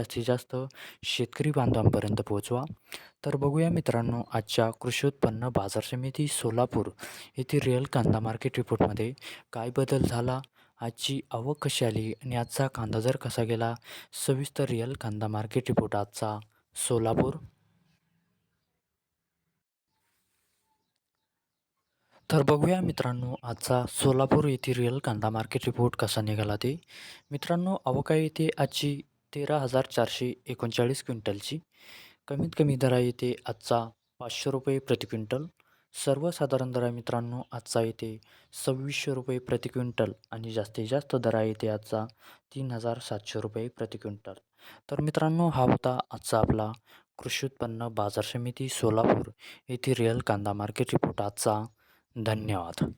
जास्तीत जास्त शेतकरी बांधवांपर्यंत पोहोचवा. तर बघूया मित्रांनो आजच्या कृषी उत्पन्न बाजार समिती सोलापूर येथील रिअल कांदा मार्केट रिपोर्टमध्ये काय बदल झाला? आजची आवक कशी आली आणि आजचा कांदा जर कसा गेला? सविस्तर रिअल कांदा मार्केट रिपोर्ट आजचा सोलापूर. तर बघूया मित्रांनो आजचा सोलापूर येथे रिअल कांदा मार्केट रिपोर्ट कसा निघाला ते. मित्रांनो अवका येथे आजची तेरा हजार चारशे एकोणचाळीस क्विंटलची. कमीत कमी दरा येते आजचा पाचशे रुपये प्रति क्विंटल. सर्वसाधारण दरा मित्रांनो आजचा येते सव्वीसशे रुपये प्रति क्विंटल आणि जास्तीत जास्त दरा येते आजचा तीन हजार सातशे रुपये प्रति क्विंटल. तर मित्रांनो हा होता आजचा आपला कृषी उत्पन्न बाजार समिती सोलापूर येथे रिअल कांदा मार्केट रिपोर्ट आजचा. धन्यवाद.